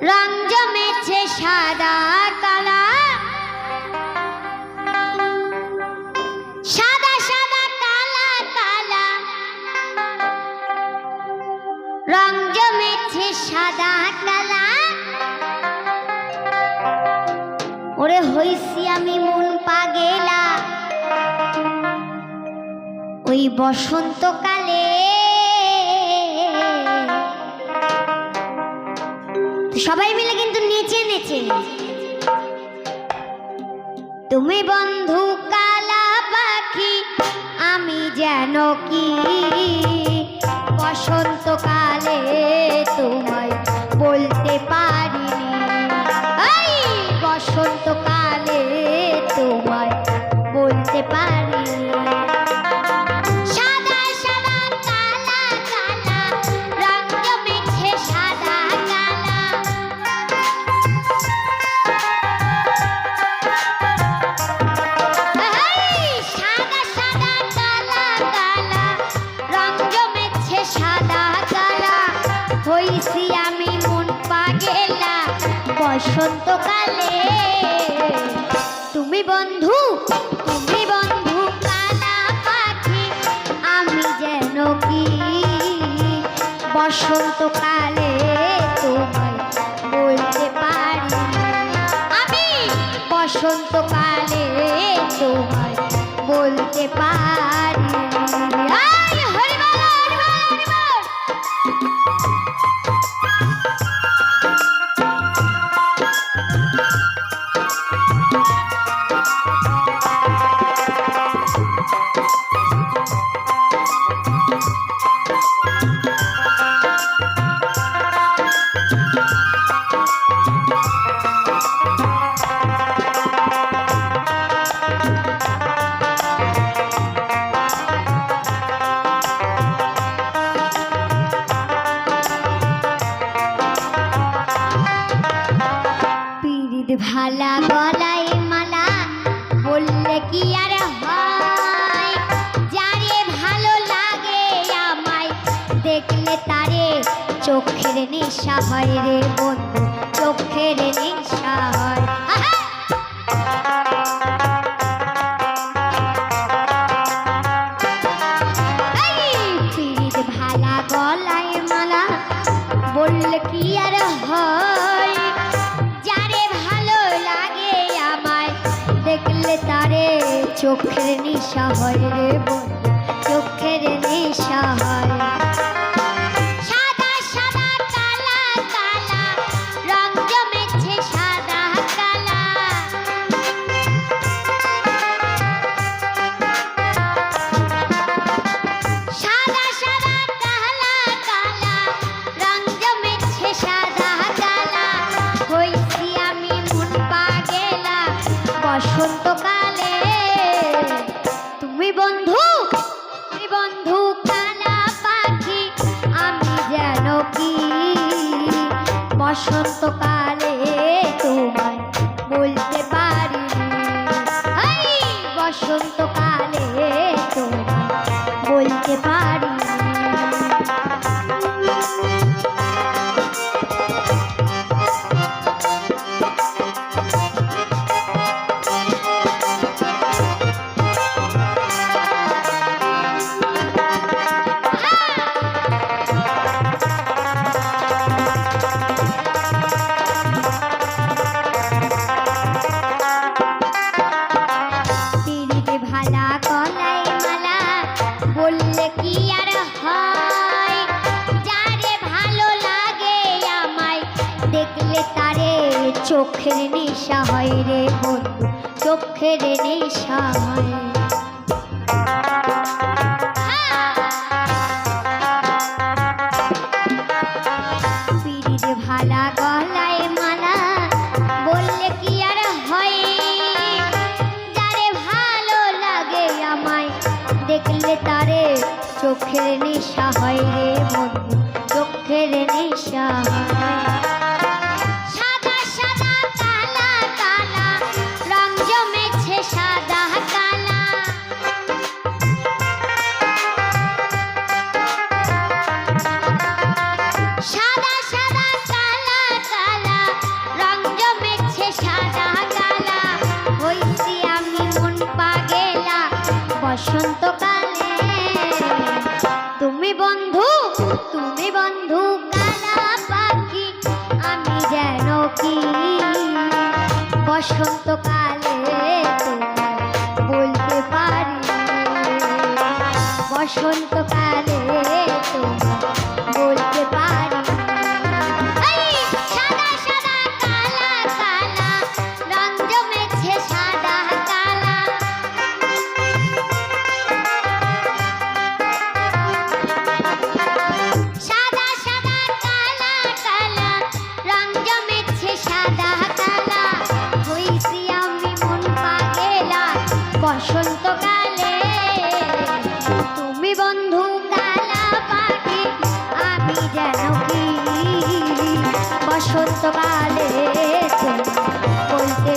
রং জমেছে সাদা কালা। সাদা সাদা, কালা কালা। রং জমেছে সাদা কালা। ওরে হইছি আমি মন পাগেলা। ওই বসন্তকাল সবাই মিলে কিন্তু নেচে নেচে। তুমি বন্ধু কালা পাখি আমি যেন কি? বসন্তকালে বসন্তকালে তুমি বন্ধু তুমি বন্ধু কানা পাখি, আমি যেন কি? বসন্তকালে তোমায় বলতে পারি, আমি বসন্তকালে তোমায় বলতে পারি। নেশা হয় রে বন্ধু, চোখের নেশা হয়। যারে ভালো লাগে আমায়, দেখলে তারে চোখের নেশা হয় রে বন্ধু। বসন্তকালে তোমায় বলতে পারি এই চোখের নেশা হয় রে বন্ধু চোখের নেশা হয়। বললে কি আর হয়? ভালো লাগে আমায়, দেখলে তারে চোখের নেশা হয় রে বন্ধু চোখের নেশা হয়। থাকি বসন্তকালে বলতে পারি। বসন্তকালে তোমার বসন্তকালে বলতে